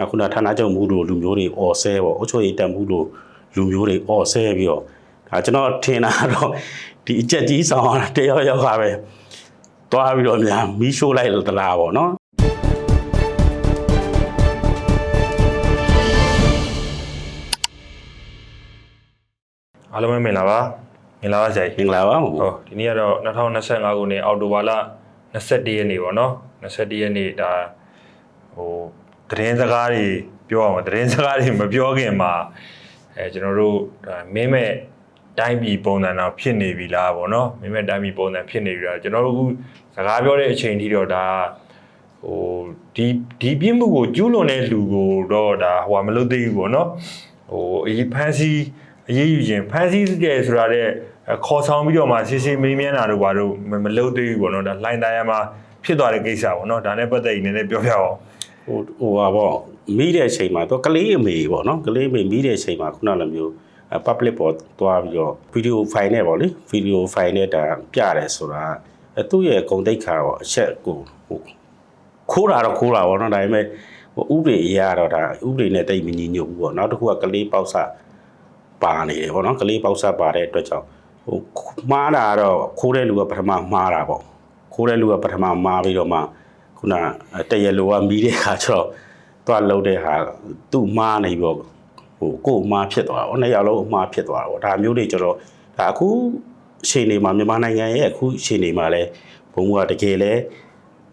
အခုနဌာနချုပ်မှုတို့လူမျိုးတွေអော်ဆဲပေါ့အုတ်ချုပ်ရေးတက်မှုတို့လူမျိုးတွေអော်ဆဲပြီးတော့ဒါကျွန်တော်ထင်တာတော့ဒီအချက်ကြီးဆောင်တာတယောက်ယောက်ကပဲတွားပြီးတော့များမီးရှို့လိုက်လို့တလားပေါ့နော်အားလုံးပဲမင်္ဂလာပါမင်္ဂလာပါဆရာကြီးမင်္ဂလာပါဟုတ်ဟောဒီနေ့ကတော့2025ခုနှစ်အောက်တိုဘာလ21ရက်နေ့ပေါ့နော်21ရက်နေ့ဒါဟို သတင်းစကားတွေပြောအောင်သတင်းစကားတွေမပြောခင်မှာအဲကျွန်တော်တို့ဒါမင်းမဲ့တိုင်းပြည်ပုံစံတော့ဖြစ်နေပြီလားပေါ့နော်မင်းမဲ့တိုင်းပြည်ပုံစံဖြစ်နေပြီလားကျွန်တော်တို့အခုစကားပြောတဲ့အချိန်ထိတော့ဒါဟိုဒီဒီပြစ်မှုကိုကျူးလွန်တဲ့လူကိုတော့ဒါဟိုကမလုပ်သေးဘူးပေါ့နော်ဟိုအရေးဖန်စီအရေးယူခြင်းဖန်စီကြယ်ဆိုတာတဲ့ခေါ်ဆောင်ပြီးတော့မှစစ်စစ်မေးမြန်းတာတို့ဘာတို့မမလုပ်သေးဘူးပေါ့နော်ဒါလိုင်းတိုင်းမှာဖြစ်သွားတဲ့ကိစ္စပေါ့နော်ဒါနဲ့ပတ်သက်ရင်လည်းပြောပြအောင် ဟိုဟိုပါပေါ့မိတဲ့အချိန်မှာတော့ကလေးအမေပေါ့နော်ကလေးအမေမိတဲ့အချိန်မှာခုနလိုမျိုးအဲ public ပေါ်သွားပြီးတော့ video file နဲ့ပေါ့လေ video file နဲ့ဒါပြတယ်ဆိုတာအဲသူ့ရဲ့ဂုံတိတ်ခါတော့အချက်ကိုဟိုခိုးတာတော့ခိုးတာပေါ့နော်ဒါပေမဲ့ဟိုဥပဒေအရတော့ဒါဥပဒေနဲ့တိတ်မညီညွတ်ဘူးပေါ့နောက်တစ်ခုကကလေးပေါက်ဆပါနေတယ်ပေါ့နော်ကလေးပေါက်ဆပါတဲ့အတွက်ကြောင့်ဟိုမှားတာကတော့ခိုးတဲ့လူကပထမမှားတာပေါ့ခိုးတဲ့လူကပထမမှားပြီးတော့မှ ခုနတရလိုကမီးတဲ့ခါကျတော့သွားလှုပ်တဲ့ဟာသူ့မားနေပြီးတော့ဟိုကို့မားဖြစ်သွားတာ။နှစ်ယောက်လုံးအမားဖြစ်သွားတာပေါ့။ဒါမျိုးတွေကျတော့ဒါအခုအချိန်နေမှာမြန်မာနိုင်ငံရဲ့အခုအချိန်နေမှာလဲဘုံကတကယ်လဲ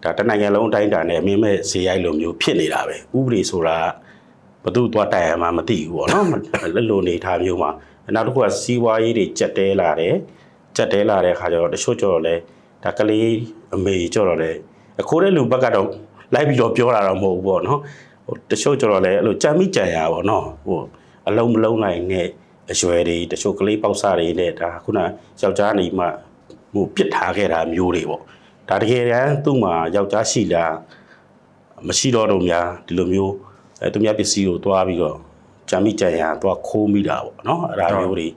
ဒါတနိုင်ငံလုံးအတိုင်းအတာနဲ့အမင်းမဲ့ဇေယိုက်လိုမျိုးဖြစ်နေတာပဲ။ဥပဒေဆိုတာဘသူသွားတိုင်ရမှာမသိဘူးပေါ့နော်။လက်လိုနေထားမျိုးမှာနောက်တစ်ခုကစီးပွားရေးတွေကြက်တဲလာတယ်။ကြက်တဲလာတဲ့ခါကျတော့တချို့ကျတော့လဲဒါကလေးအမေကျတော့လဲအ ခိုးတဲ့လူဘက်ကတော့လိုက်ပြီးတော့ပြောတာတော့မဟုတ်ဘူးပေါ့နော်ဟိုတချို့ကျတော့လည်းအဲ့လိုကြမ်းမိကြံရပါတော့ဟိုအလုံးမလုံးနိုင်တဲ့အရွယ်တွေတချို့ကလေးပေါက်စားတွေနဲ့ဒါခုနယောက်ျားနေမှဟိုပြစ်ထားခဲ့တာမျိုးတွေပေါ့ဒါတကယ်တမ်းသူ့မှာယောက်ျားရှိလားမရှိတော့တော့များဒီလိုမျိုးအဲသူများပစ္စည်းကိုသွားပြီးတော့ကြမ်းမိကြံရသွားခိုးမိတာပေါ့နော်အဲ့ဒါမျိုးတွေ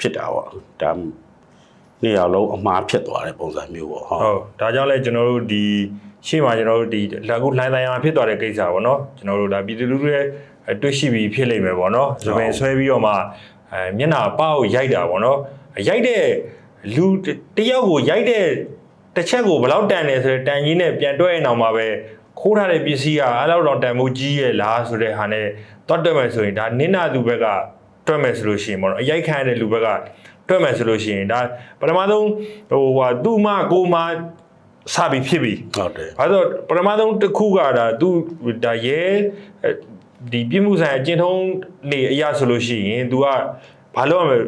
ဖြစ်တာပေါ့ဒါနေ့ရောက်လုံးအမှားဖြစ်သွားတဲ့ပုံစံမျိုးပေါ့ဟုတ်ဟုတ်ဒါကြောင့်လဲကျွန်တော်တို့ဒီ ရှေ့မှာကျွန်တော်တို့ဒီလက်ကုလိုင်းတိုင်းမှာဖြစ်သွားတဲ့ကိစ္စပေါ့နော်ကျွန်တော်တို့ဒါပြည်သူလူထုရဲ့တွေ့ရှိပြီးဖြစ်လိမ့်မယ်ပေါ့နော်သပင်ဆွဲပြီးတော့မှအဲမျက်နှာပေါက်ရိုက်တာပေါ့နော်ရိုက်တဲ့လူတယောက်ကိုရိုက်တဲ့တစ်ချက်ကိုဘယ်လောက်တန်တယ်ဆိုတော့တန်ကြီးနဲ့ပြန်တွဲရင်အောင်မှာပဲခိုးထားတဲ့ပစ္စည်းကအဲ့လောက်တော့တန်မှုကြီးရဲ့လားဆိုတဲ့ဟာနဲ့တွတ်တွက်မယ်ဆိုရင်ဒါနင်းနာသူဘက်ကတွက်မယ်ဆိုလို့ရှိရင်ပေါ့နော်အရိုက်ခံရတဲ့လူဘက်ကတွက်မယ်ဆိုလို့ရှိရင်ဒါပထမဆုံးဟိုဟာသူ့မကိုမ စပြီးဖြစ်ပြီဟုတ်တယ်ဘာလို့ပထမဆုံးတစ်ခုကဒါသူဒါရဲအဲ့ဒီပြမှုဆိုင်အကျဉ်ထုံးနေအရာဆိုလို့ရှိရင် तू ကဘာလို့ရမလဲ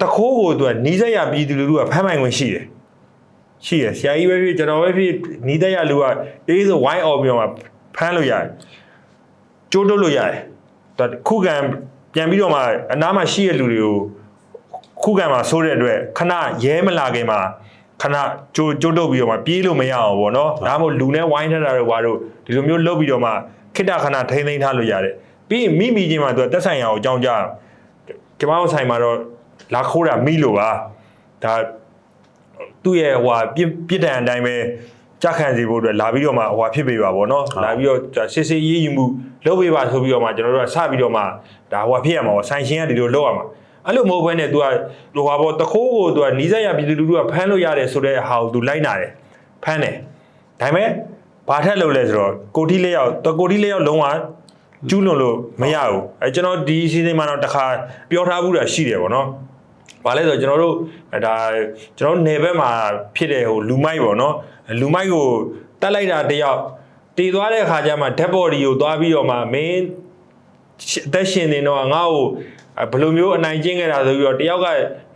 တခိုးကို तू ကနီးစက်ရပြည်သူလူထုကဖမ်းပိုင်ခွင့်ရှိတယ်ရှိရဆရာကြီးပဲဖြစ်ကျွန်တော်ပဲဖြစ်နီးတဲ့ရလူကအေးဆိုဝိုင်းအော်ပြီးတော့မှဖမ်းလို့ရတယ်ကျိုးတုတ်လို့ရတယ်ဒါခုခံပြန်ပြီးတော့မှအနားမှာရှိတဲ့လူတွေကိုခုခံမှာဆိုးတဲ့အတွက်ခဏရဲမလာခင်မှာ ခဏကြိုးကြိုးတုပ်ပြီးတော့မှပြေးလို့မရအောင်ပေါ့နော်ဒါမှမဟုတ်လူနဲ့ဝိုင်းထတာတွေဘာလို့ဒီလိုမျိုးလုပ်ပြီးတော့မှခိတ္တခဏထိမ့်သိမ်းထားလို့ရတယ်ပြီးရင်မိမိချင်းမှသူကတက်ဆိုင်ရာကိုအကြောင်းကြားကျမတို့ဆိုင်မှာတော့လာခိုးတာမိလို့ပါဒါသူ့ရဲ့ဟိုဟာပြစ်ပြစ်ဒဏ်အတိုင်းပဲကြက်ခံစီဖို့အတွက်လာပြီးတော့မှဟိုဟာဖြစ်ပေးပါဗောနော်လာပြီးတော့စစ်စစ်ရေးယူမှုလုပ်ပေးပါဆိုပြီးတော့မှကျွန်တော်တို့ကစပြီးတော့မှဒါဟိုဟာဖြစ်ရမှာပေါ့ဆိုင်ရှင်ကဒီလိုလုပ်ရမှာ အဲ့လိုမဟုတ်ဘဲနဲ့ तू ကဟိုဟာပေါ့တခိုးကို तू ကနီးစက်ရပြည်သူလူထုကဖမ်းလို့ရတယ်ဆိုတဲ့ဟာကို तू လိုက်နာတယ်ဖမ်းတယ်ဒါပေမဲ့ဘာထက်လုပ်လဲဆိုတော့ကိုတီလေးယောက်တကိုတီလေးယောက်လုံးဝကျူးလွန်လို့မရဘူးအဲကျွန်တော်ဒီစီစဉ်မှာတော့တစ်ခါပြောထားဘူးတာရှိတယ်ဗောနော် ။ဘာလဲဆိုတော့ကျွန်တော်တို့ဒါကျွန်တော်တို့နယ်ဘက်မှာဖြစ်တဲ့ဟိုလူမိုက်ပေါ့နော်။လူမိုက်ကိုတတ်လိုက်တာတယောက်တည်သွားတဲ့အခါကျမှ dead body ကိုသွားပြီးတော့မှမင်းအသက်ရှင်နေတော့ငါ့ကို ဘယ်လိုမျိုးအနိုင်ကျင့်ခဲ့တာဆိုပြီးတော့တယောက်က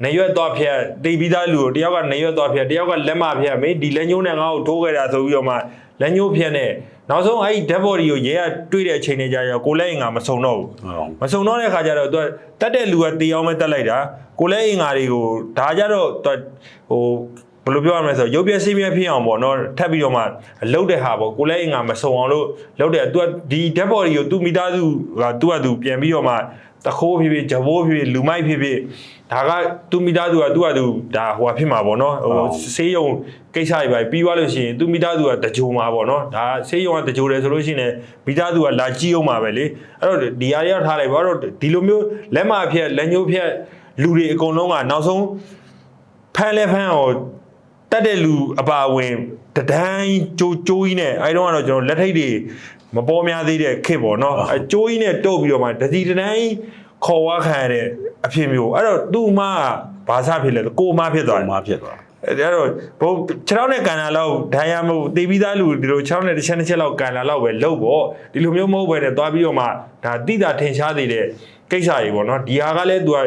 နေရွက်သွားဖြတ်တိတ်ပြီးသားလူကိုတယောက်ကနေရွက်သွားဖြတ်တယောက်ကလက်မဖြတ်မင်းဒီလက်ညှိုးနဲ့ငါ့ကိုထိုးခဲ့တာဆိုပြီးတော့မှလက်ညှိုးဖြတ်နဲ့နောက်ဆုံးအဲ့ဒီ dead body ကိုရဲကတွေ့တဲ့အချိန်တွေကျတော့ကိုလက်ရင်ကမစုံတော့ဘူးဟုတ်မစုံတော့တဲ့ခါကျတော့သူကတတ်တဲ့လူကတေအောင်ပဲတတ်လိုက်တာကိုလဲအင်္ဂါတွေကိုဒါကြတော့သူဟိုဘယ်လိုပြောရမလဲဆိုတော့ရုပ်ပြက်စိတ်ပြက်ဖြစ်အောင်ပေါ့နော်ထပ်ပြီးတော့မှလှုပ်တဲ့ဟာပေါ့ကိုလည်းအင်္ဂါမစုံအောင်လို့လှုပ်တဲ့သူကဒီ dead body ကိုသူ့မိသားစုကသူ့ကသူပြန်ပြီးတော့မှတခိုးဖြစ်ဖြစ်ဂျဘိုးဖြစ်ဖြစ်လူမိုက်ဖြစ်ဖြစ်ဒါကသူ့မိသားစုကသူ့ကသူဒါဟိုဖြစ်မှာပေါ့နော်ဟိုဆေးရုံကိစ္စတွေပဲပြီးသွားလို့ရှိရင်သူ့မိသားစုကတကြိုမှာပေါ့နော်ဒါဆေးရုံကတကြိုတယ်ဆိုလို့ရှိရင်လည်းမိသားစုကလာကြည့်အောင်မှာပဲလေအဲ့တော့ဒီအရာရောက်ထားလိုက်ပါတော့ဒီလိုမျိုးလက်မဖြက်လက်ညှိုးဖြက်လူတွေအကုန်လုံးကနောက်ဆုံးဖမ်းလဲဖမ်းအောင်တတ်တဲ့လူအပါအဝင်တဒန်းကြိုးကြိုးကြီးနဲ့အဲတော့ကတော့ကျွန်တော်လက်ထိတ်တွေ မပေါ်များသေးတဲ့ခေတ်ပေါ့နော်အဲကြိုးကြီးနဲ့တုတ်ပြီးတော့မှတစီတဒန်းကြီးခေါ်ဝါခံရတဲ့အဖြစ်မျိုးအဲ့တော့သူ့မကဘာသာဖြစ်လဲကိုမဖြစ်သွားတယ်မှဖြစ်သွားအဲ့တော့ဘုံခြေထောက်နဲ့ကန်လာလောက်ဒိုင်ယာမို့တေးပြီးသားလူဒီလိုခြေထောက်နဲ့တစ်ချက်တစ်ချက်လောက်ကန်လာလောက်ပဲလှုပ်ပေါ့ဒီလိုမျိုးမဟုတ်ပဲနဲ့သွားပြီးတော့မှဒါတိတာထင်ရှားသေးတဲ့ကိစ္စကြီးပေါ့နော်ဒီဟာကလည်း तू ဟို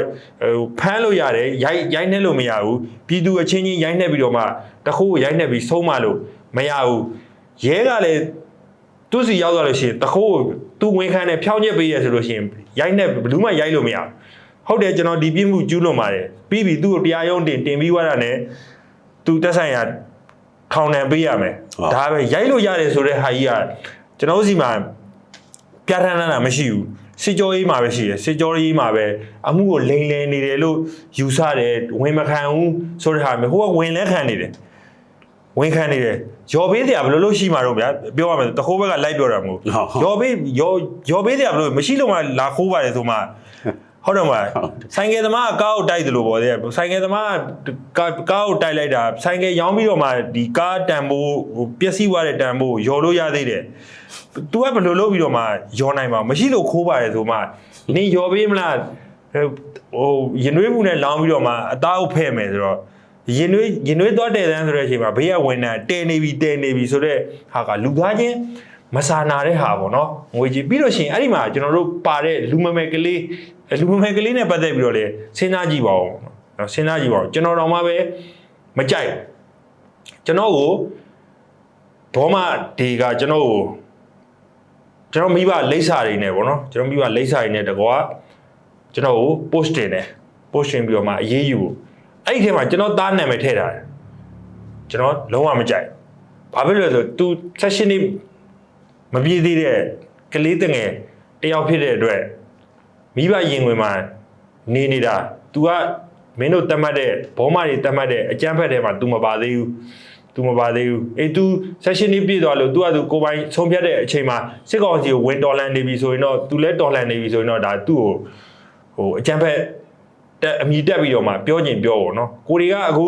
ဖမ်းလို့ရတယ်ရိုက်ရိုက်နှက်လို့မရဘူးပြည်သူအချင်းချင်းရိုက်နှက်ပြီးတော့မှတခိုးကိုရိုက်နှက်ပြီးဆုံးမလို့မရဘူးရဲကလည်း သူစီရောက်သွားလို့ရှိရင်တခိုးကိုသူဝင်ခံနဲ့ဖြောင်းညက်ပေးရဆိုလို့ရှိရင်ရိုက်နှက်ဘယ်သူမှရိုက်လို့မရဘူးဟုတ်တယ်ကျွန်တော်ဒီပြစ်မှုကျူးလွန်ပါတယ်ပြီးပြီသူ့ကိုတရားရုံးတင်တင်ပြီးွားတာ ਨੇ သူတက်ဆိုင်ရာထောင်နှံပေးရမယ်ဒါပဲရိုက်လို့ရတယ်ဆိုတဲ့ဟာကြီးကကျွန်တော်တို့စီမှာပြဋ္ဌာန်းတာမရှိဘူးစစ်ကြောရေးမှာပဲရှိတယ်စစ်ကြောရေးမှာပဲအမှုကိုလိန်လည်နေတယ်လို့ယူဆတယ်ဝင်မခံဘူးဆိုတဲ့ဟာမျိုးဟိုကဝင်လဲခံနေတယ် ဝင်ခံနေတယ်ရော်ပေးတယ်ဘယ်လိုလုပ်ရှိမှာတော့ဗျာပြောရမယ်တခိုးဘက်ကလိုက်ပြောတာမဟုတ်ရော်ပေးရော်ရော်ပေးတယ်ဘယ်လိုမရှိလို့မှလာခိုးပါတယ်ဆိုမှဟုတ်တယ်မလားဆိုင်ကယ်သမားကကားကိုတိုက်တယ်လို့ပေါ့တဲ့ဆိုင်ကယ်သမားကကားကားကိုတိုက်လိုက်တာဆိုင်ကယ်ရောင်းပြီးတော့မှဒီကားတန်ဖိုးဟိုပျက်စီးသွားတဲ့တန်ဖိုးရော်လို့ရသေးတယ် तू ကဘယ်လိုလုပ်ပြီးတော့မှရော်နိုင်မှာမရှိလို့ခိုးပါတယ်ဆိုမှနင်ရော်ပေးမလားဟိုရင်နွေးမှုနဲ့လောင်းပြီးတော့မှအသားအုပ်ဖဲ့မယ်ဆိုတော့ ရင်နွေးရင်နွေးသွားတဲ့တန်းဆိုတဲ့အချိန်မှာဘေးကဝင်တာတဲနေပြီတဲနေပြီဆိုတော့ဟာကလူသားချင်းမစာနာတဲ့ဟာပေါ့နော်ငွေကြီးပြီးလို့ရှိရင်အဲ့ဒီမှာကျွန်တော်တို့ပါတဲ့လူမမယ်ကလေးလူမမယ်ကလေးနဲ့ပတ်သက်ပြီးတော့လေစဉ်းစားကြည့်ပါဦးနော်စဉ်းစားကြည့်ပါဦးကျွန်တော်တော့မှပဲမကြိုက်ကျွန်တော်ကိုဘောမဒီကကျွန်တော်ကိုကျွန်တော်မိဘလိပ်စာတွေနဲ့ဗောနော်ကျွန်တော်မိဘလိပ်စာတွေနဲ့တကွာကျွန်တော်ကို post တင်တယ် post တင်ပြီးတော့မှအေးအေးယူ အဲ့ဒီထဲမှာကျွန်တော်သားနာမည်ထည့်ထားတယ်ကျွန်တော်လုံးဝမကြိုက်ဘာဖြစ်လို့လဲဆို तू session နေမပြည့်သေးတဲ့ကလေးတငယ်တယောက်ဖြစ်တဲ့အတွက်မိဘရင်ဝင်မှာနေနေတာ तू ကမင်းတို့တတ်မှတ်တဲ့ဘောမတွေတတ်မှတ်တဲ့အကျန်းဖက်ထဲမှာ तू မပါသေးဘူး तू မပါသေးဘူးအေး तू session นี้ပြည့်သွားလို့ तू က तू ကိုယ်ပိုင်ဆုံးဖြတ်တဲ့အချိန်မှာစစ်ကောင်စီကိုဝင်တော်လှန်နေပြီဆိုရင်တော့ तू လည်းတော်လှန်နေပြီဆိုရင်တော့ဒါသူ့ကိုဟိုအကြံဖက် တက်အမိတက်ပြီးတော့မှပြောကျင်ပြောပေါ့နော်ကိုတွေကအခု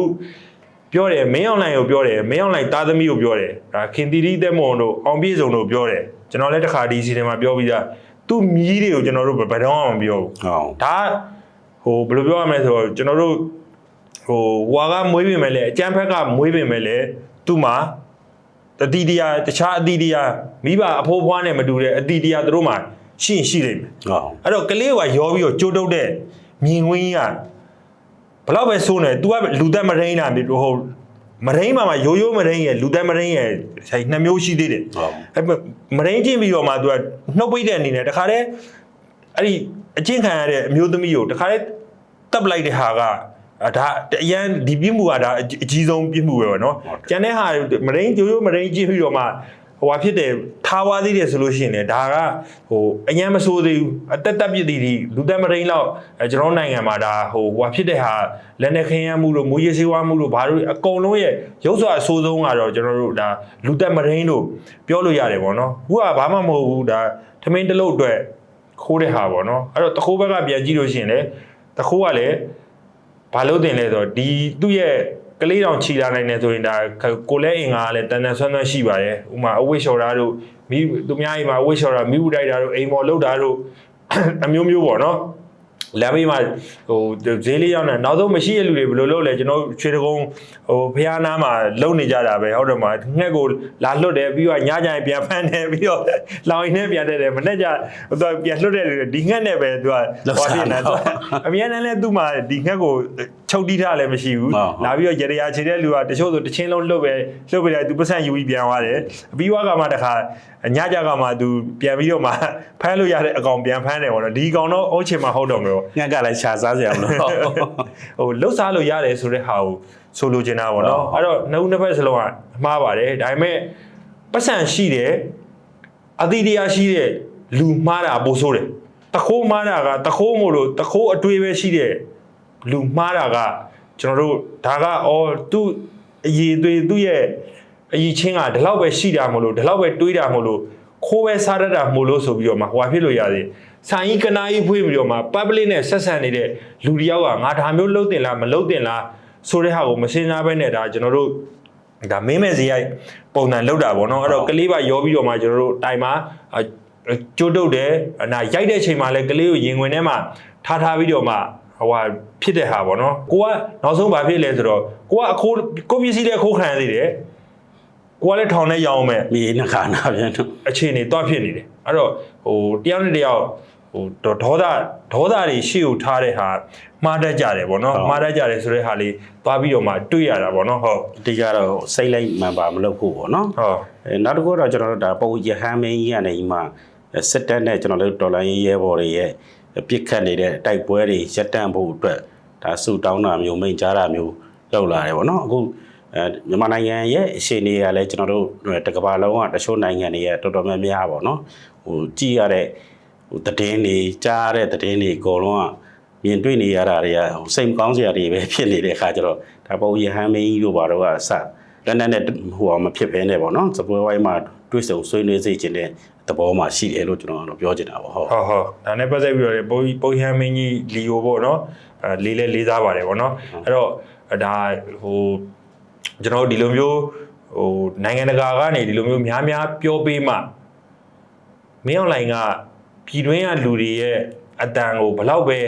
ပြောတယ်မင်းအွန်လိုင်းကိုပြောတယ်မင်းအွန်လိုင်းသားသမီးကိုပြောတယ်ဒါခင်တီတီသက်မွန်တို့အောင်ပြည့်စုံတို့ပြောတယ်ကျွန်တော်လည်းတစ်ခါဒီစီထဲမှာပြောပြီးသားသူ့မြီးတွေကိုကျွန်တော်တို့ဘယ်တော့မှမပြောဘူးဟုတ်ဒါဟိုဘယ်လိုပြောရမလဲဆိုတော့ကျွန်တော်တို့ဟိုဝါကမွေးပင်မဲ့လေအကျန်းဖက်ကမွေးပင်မဲ့လေသူ့မှာတတိတရားတခြားအတိတရားမိဘအဖိုးဖွားနဲ့မတူတဲ့အတိတရားသူတို့မှာရှိရင်ရှိလိမ့်မယ်ဟုတ်အဲ့တော့ကလေးကရောပြီးတော့ကြိုးတုပ်တဲ့ မြင်ကွင်းကြီးကဘလောက်ပဲစိုးနေ तू ကလူသက်မရင်းတာမြေဟိုမရင်းမှာမှာရိုးရိုးမရင်းရဲ့လူသက်မရင်းရဲ့ဆိုင်နှစ်မျိုးရှိသေးတယ်ဟုတ်အဲ့မရင်းချင်းပြီးတော့မှ तू ကနှုတ်ပိတ်တဲ့အနေနဲ့တခါတည်းအဲ့ဒီအချင်းခံရတဲ့အမျိုးသမီးကိုတခါတည်းတပ်ပလိုက်တဲ့ဟာကအာဒါအရန်ဒီပြစ်မှုကဒါအကြီးအကြီးဆုံးပြစ်မှုပဲပေါ့နော်ကျန်တဲ့ဟာမရင်းရိုးရိုးမရင်းချင်းပြီးတော့မှ ဟိုဟာဖြစ်တယ်ထားဝါသေးတယ်ဆိုလို့ရှိရင်လည်းဒါကဟိုအញ្ញမ်းမဆိုးသေးဘူးအတက်တက်ပြစ်သည်ဒီလူသက်မရင်းလောက်အဲကျွန်တော်နိုင်ငံမှာဒါဟိုဟိုဟာဖြစ်တဲ့ဟာလက်နဲ့ခင်းရမ်းမှုလို့မူရည်စေးဝါမှုလို့ဘာလို့အကုန်လုံးရဲ့ရုပ်စွာအဆိုးဆုံးကတော့ကျွန်တော်တို့ဒါလူသက်မရင်းလို့ပြောလို့ရတယ်ပေါ့နော်ခုကဘာမှမဟုတ်ဘူးဒါထမင်းတစ်လုံးအတွက်ခိုးတဲ့ဟာပေါ့နော်အဲ့တော့တခိုးဘက်ကပြန်ကြည့်လို့ရှိရင်လည်းတခိုးကလည်းဘာလို့တင်လဲဆိုတော့ဒီသူ့ရဲ့ ကလေးတောင်ခြီလာနိုင်တယ်ဆိုရင်ဒါကိုလဲအင်္ဂါကလည်းတန်တန်ဆွမ်းဆွမ်းရှိပါတယ်ဥမာအဝိရှော်တာတို့မိသူများအိမ်မှာအဝိရှော်တာမိဘူးတိုက်တာတို့အိမ်မော်လောက်တာတို့အမျိုးမျိုးပေါ့နော်လမ်းမေးမှာဟိုဈေးလေးရောက်နေနောက်ဆုံးမရှိတဲ့လူတွေဘယ်လိုလုပ်လဲကျွန်တော်ရွှေတကုန်းဟိုဖះနားမှာလုံနေကြတာပဲဟုတ်တယ်မလားငှက်ကိုလာလွတ်တယ်ပြီးတော့ညကြရင်ပြန်ဖမ်းတယ်ပြီးတော့လောင်ရင်နဲ့ပြန်တက်တယ်မနေ့ကျဟိုတော့ပြန်လွတ်တဲ့လူတွေဒီငှက်နဲ့ပဲသူကဟောဖြစ်နေတယ်အမြဲတမ်းလဲသူ့မှာဒီငှက်ကို ချုပ်တီးထားလည်းမရှိဘူးဟုတ်ဟုတ်လာပြီးတော့ရရခြေတဲ့လူကတချို့ဆိုတစ်ချင်းလုံးလှုပ်ပဲလှုပ်ပဲသူပတ်စံယူပြီးပြန်သွားတယ်ပြီးသွားကမှတခါညကြကမှသူပြန်ပြီးတော့မှဖမ်းလို့ရတဲ့အကောင်ပြန်ဖမ်းတယ်ပေါ့နော်ဒီကောင်တော့အုတ်ချင်မှဟုတ်တော့မျိုးညကလည်းရှာစားစရာမလိုဟိုလှုပ်စားလို့ရတယ်ဆိုတဲ့ဟာကိုဆိုလိုချင်တာပေါ့နော်အဲ့တော့နှစ်ဦးနှစ်ဖက်စလုံးကအမှားပါတယ်ဒါပေမဲ့ပတ်စံရှိတယ်အတိတရားရှိတဲ့လူမှားတာပိုဆိုးတယ်တခိုးမှားတာကတခိုးမို့လို့တခိုးအတွေ့ပဲရှိတဲ့ လူမှားတာကကျွန်တော်တို့ဒါကအော်သူ့အည်အသွေးသူ့ရဲ့အည်ချင်းကဒီလောက်ပဲရှိတာမို့လို့ဒီလောက်ပဲတွေးတာမို့လို့ခိုးပဲစားတတ်တာမို့လို့ဆိုပြီးတော့မှဟွာဖြစ်လို့ရသေးဆိုင်ကြီးကနာကြီးဖွေးပြီးတော့မှ public နဲ့ဆက်ဆံနေတဲ့လူတစ်ယောက်ကငါဒါမျိုးလုပ်တင်လားမလုပ်တင်လားဆိုတဲ့ဟာကိုမစင်စားဘဲနဲ့ဒါကျွန်တော်တို့ဒါမင်းမဲ့ဇေယိုက်ပုံစံလောက်တာဗောနော်အဲ့တော့ကလေးပါရောပြီးတော့မှကျွန်တော်တို့တိုင်မှာအာကျိုးတုတ်တယ်အနာရိုက်တဲ့အချိန်မှာလည်းကလေးကိုရင်ဝင်ထဲမှာထားထားပြီးတော့မှ ဟိုဟာဖြစ်တဲ့ဟာဗောနော်ကိုကနောက်ဆုံးဘာဖြစ်လဲဆိုတော့ကိုကအခိုးကိုပစ္စည်းလည်းခိုးခံရသေးတယ်ကိုကလည်းထောင်ထဲရောင်းမယ်မြေနှခါနာပြန်တော့အခြေအနေတွားဖြစ်နေတယ်အဲ့တော့ဟိုတယောက်နဲ့တယောက်ဟိုဒေါဒေါသဒေါသတွေရှေ့ကိုထားတဲ့ဟာမှားတတ်ကြတယ်ဗောနော်မှားတတ်ကြတယ်ဆိုတဲ့ဟာလေးတွားပြီးတော့မှတွေ့ရတာဗောနော်ဟုတ်အတိကတော့စိတ်လိုက်မှန်ပါမလုပ်ဖို့ပေါ့နော်ဟုတ်အဲနောက်တစ်ခုတော့ကျွန်တော်တို့ဒါပုံရဟန်းမင်းကြီးကနေဒီမှာစစ်တပ်နဲ့ကျွန်တော်တို့တော်လိုင်းရေးရဲဘော်တွေရဲ့ ပြစ်ခတ်နေတဲ့တိုက်ပွဲတွေရပ်တန့်ဖို့အတွက်ဒါဆူတောင်းတာမျိုးမိန့်ကြားတာမျိုးလောက်လာတယ်ပေါ့နော်အခုအဲမြန်မာနိုင်ငံရဲ့အခြေအနေကလည်းကျွန်တော်တို့တကဘာလုံးကတချို့နိုင်ငံတွေရဲ့တော်တော်များများပေါ့နော်ဟိုကြည်ရတဲ့ဟိုသတင်းတွေကြားရတဲ့သတင်းတွေအကုန်လုံးကမြင်တွေ့နေရတာတွေကဟိုစိတ်မကောင်းစရာတွေပဲဖြစ်နေတဲ့အခါကျတော့ဒါပုံရဟန်းမင်းကြီးတို့ဘာတော့ကစလက်နက်နဲ့ဟိုအောင်မဖြစ်ဘဲနဲ့ပေါ့နော်စပွဲဝိုင်းမှာတွေးဆုံဆွေးနွေးစေခြင်းတဲ့ သဘောမှာရှိတယ်လို့ကျွန်တော်ကတော့ပြောချင်တာပေါ့ဟုတ် ဟုတ်ဟုတ်ဒါနဲ့ပတ်သက်ပြီးတော့ပုံပုံဟန်မင်းကြီးလီယိုပေါ့နော်အဲလေးလေးလေးစားပါတယ်ပေါ့နော်အဲ့တော့ဒါဟိုကျွန်တော်တို့ဒီလိုမျိုးဟိုနိုင်ငံတကာကနေဒီလိုမျိုးများများပြောပေးမှမင်းအွန်လိုင်းကပြည်တွင်းကလူတွေရဲ့အတန်ကိုဘလောက်ပဲ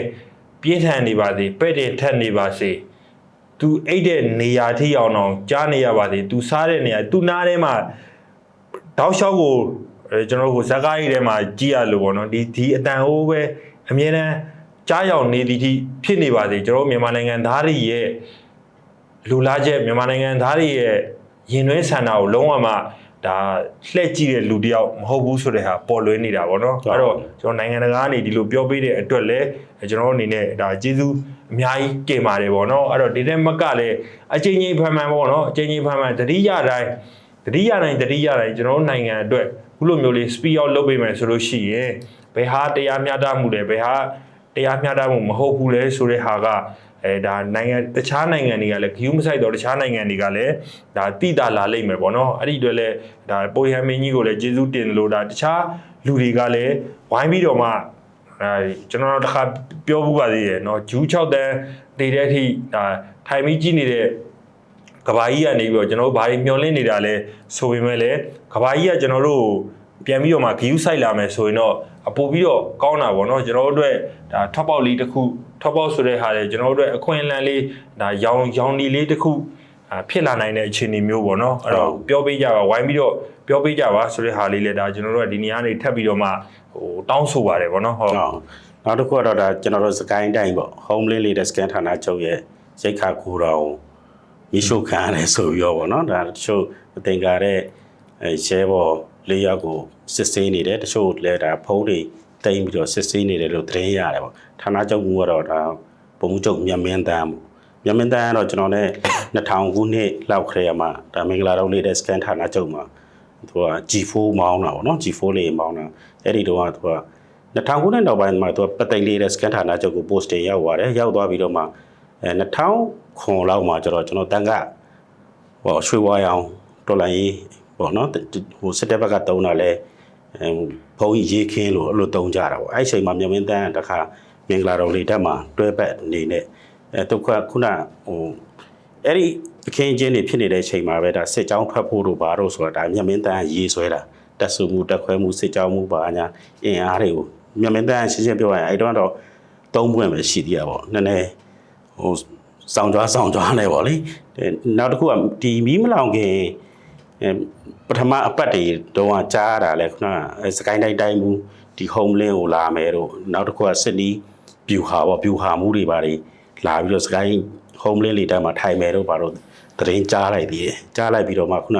ပြင်းထန်နေပါစေပဲ့တယ်ထက်နေပါစေ तू အိတ်တဲ့နေရာထိအောင်အောင်ကြားနေရပါစေ तू စားတဲ့နေရာ तू နားထဲမှာတောက်လျှောက်ကိုအဲ ကျွန်တော်တို့ကိုဇက်ကားကြီးထဲမှာကြည့်ရလို့ပေါ့နော်ဒီဒီအတန်ဟိုးပဲအမြဲတမ်းကြားရောက်နေသည်ထိဖြစ်နေပါစေကျွန်တော်တို့မြန်မာနိုင်ငံသားတွေရဲ့လူလားချက်မြန်မာနိုင်ငံသားတွေရဲ့ရင်သွင်းဆန္ဒကိုလုံးဝမှဒါလှည့်ကြည့်တဲ့လူတစ်ယောက်မဟုတ်ဘူးဆိုတဲ့ဟာပေါ်လွင်နေတာပေါ့နော်အဲ့တော့ကျွန်တော်နိုင်ငံတကာကနေဒီလိုပြောပေးတဲ့အတွက်လည်းကျွန်တော်တို့အနေနဲ့ဒါကျေးဇူးအများကြီးတင်ပါတယ်ပေါ့နော်အဲ့တော့ဒီတဲ့မကလည်းအချင်းချင်းဖန်ဖန်ပေါ့နော်အချင်းချင်းဖန်ဖန်တတိယတိုင်းတတိယတိုင်းတတိယတိုင်းကျွန်တော်တို့နိုင်ငံအတွက် ခုလိုမျိုးလေး speed out လုပ်ပေးမယ်ဆိုလို့ရှိရင်ဘယ်ဟာတရားမျှတမှုလဲဘယ်ဟာတရားမျှတမှုမဟုတ်ဘူးလဲဆိုတဲ့ဟာကအဲဒါနိုင်ငံတခြားနိုင်ငံတွေကလည်းဂယူးမဆိုင်တော့တခြားနိုင်ငံတွေကလည်းဒါတိတာလာလိမ့်မယ်ပေါ့နော်အဲ့ဒီအတွေလည်းဒါပိုဟမ်မင်းကြီးကိုလည်းကျေးဇူးတင်လို့ဒါတခြားလူတွေကလည်းဝိုင်းပြီးတော့မှအဲကျွန်တော်တို့တစ်ခါပြောဘူးပါသေးရဲ့เนาะဂျူး6တန်းတည်တဲ့အထိဒါထိုင်ပြီးကြည့်နေတဲ့ ကဘာကြီးကနေပြီးတော့ကျွန်တော်တို့ဘာတွေမျောလင့်နေတာလဲဆိုပေမဲ့လည်းကဘာကြီးကကျွန်တော်တို့ကိုပြန်ပြီးတော့မှဂယူးဆိုင်လာမယ်ဆိုရင်တော့အပိုပြီးတော့ကောင်းတာပေါ့နော်ကျွန်တော်တို့အတွက်ဒါထောက်ပေါက်လေးတစ်ခုထောက်ပေါက်ဆိုတဲ့ဟာလေကျွန်တော်တို့အတွက်အခွင့်အလမ်းလေးဒါရောင်ရောင်ဒီလေးတစ်ခုအာဖြစ်လာနိုင်တဲ့အခြေအနေမျိုးပေါ့နော်အဲ့တော့ပြောပေးကြပါဝိုင်းပြီးတော့ပြောပေးကြပါဆိုတဲ့ဟာလေးလေဒါကျွန်တော်တို့ကဒီနေရာနေထပ်ပြီးတော့မှဟိုတောင်းဆိုပါတယ်ပေါ့နော်ဟုတ်ဟုတ်နောက်တစ်ခုကတော့ဒါကျွန်တော်တို့စကိုင်းတိုင်းပေါ့ homeland leader scan ဌာနချုပ်ရဲ့ရိတ်ခါကိုတော် မိရှုခံရတယ်ဆိုပြီးတော့ပေါ့နော်ဒါတချို့မတင်ကြတဲ့အဲရဲဘော်လေးယောက်ကိုစစ်ဆေးနေတယ်တချို့လည်းဒါဖုံးတွေတိမ့်ပြီးတော့စစ်ဆေးနေတယ်လို့သတင်းရတယ်ပေါ့ဌာနချုပ်ကတော့ဒါပုံမှုချုပ်မြန်မင်းတန်းပေါ့မြန်မင်းတန်းကတော့ကျွန်တော်နဲ့2000ခုနှစ်လောက်ခရေမှာဒါမင်္ဂလာတော်လေးတဲ့ scan ဌာနချုပ်မှာသူက G4 မောင်းတာပေါ့နော် G4 လေးမောင်းတာအဲ့ဒီတော့ကသူက2000ခုနှစ်နောက်ပိုင်းမှာသူကပသိမ်လေးတဲ့ scan ဌာနချုပ်ကို post တင်ရောက်သွားတယ်ရောက်သွားပြီးတော့မှ အဲ2000ခွန်လောက်မှာကျတော့ကျွန်တော်တန်ကဟောရွှေဝါရောင်ဒေါ်လာရေးပေါ့နော်တဟိုစစ်တပ်ဘက်ကတုံးတာလဲအဲဘုံကြီးရေးခင်းလို့အဲ့လိုတုံးကြတာပေါ့အဲ့ဒီအချိန်မှာမြမင်းတန်းတခါမင်္ဂလာတော်လေးတက်မှာတွဲပတ်အနေနဲ့အဲဒုက္ခခုနဟိုအဲ့ဒီအခင်းချင်းတွေဖြစ်နေတဲ့အချိန်မှာပဲဒါစစ်ကြောင်းထွက်ဖို့တို့ဘာတို့ဆိုတာဒါမြမင်းတန်းရေးဆွဲတာတက်ဆူမှုတက်ခွဲမှုစစ်ကြောမှုပါညာအင်အားတွေကိုမြန်မြန်တန်းရှင်းရှင်းပြောရရင်အဲ့တော့တော့သုံးပွင့်ပဲရှိသေးရပါဘောနည်းနည်း ဟိုစောင်းကြွားစောင်းကြွားနေပါလေအဲနောက်တစ်ခုကဒီမီးမလောင်ခင်အဲပထမအပတ်တွေတော့ကကြားရတာလဲခုနကအဲစကိုင်းတိုင်းတိုင်းမူဒီ home link ကိုလာမယ်တို့နောက်တစ်ခုကစစ်နီး view ဟာပေါ့ view ဟာမှုတွေပါတွေလာပြီးတော့စကိုင်း homeland လေးတိုင်းမှာထိုင်မယ်တော့ဘာလို့သတင်းကြားလိုက်သေးတယ်ကြားလိုက်ပြီးတော့မှခုန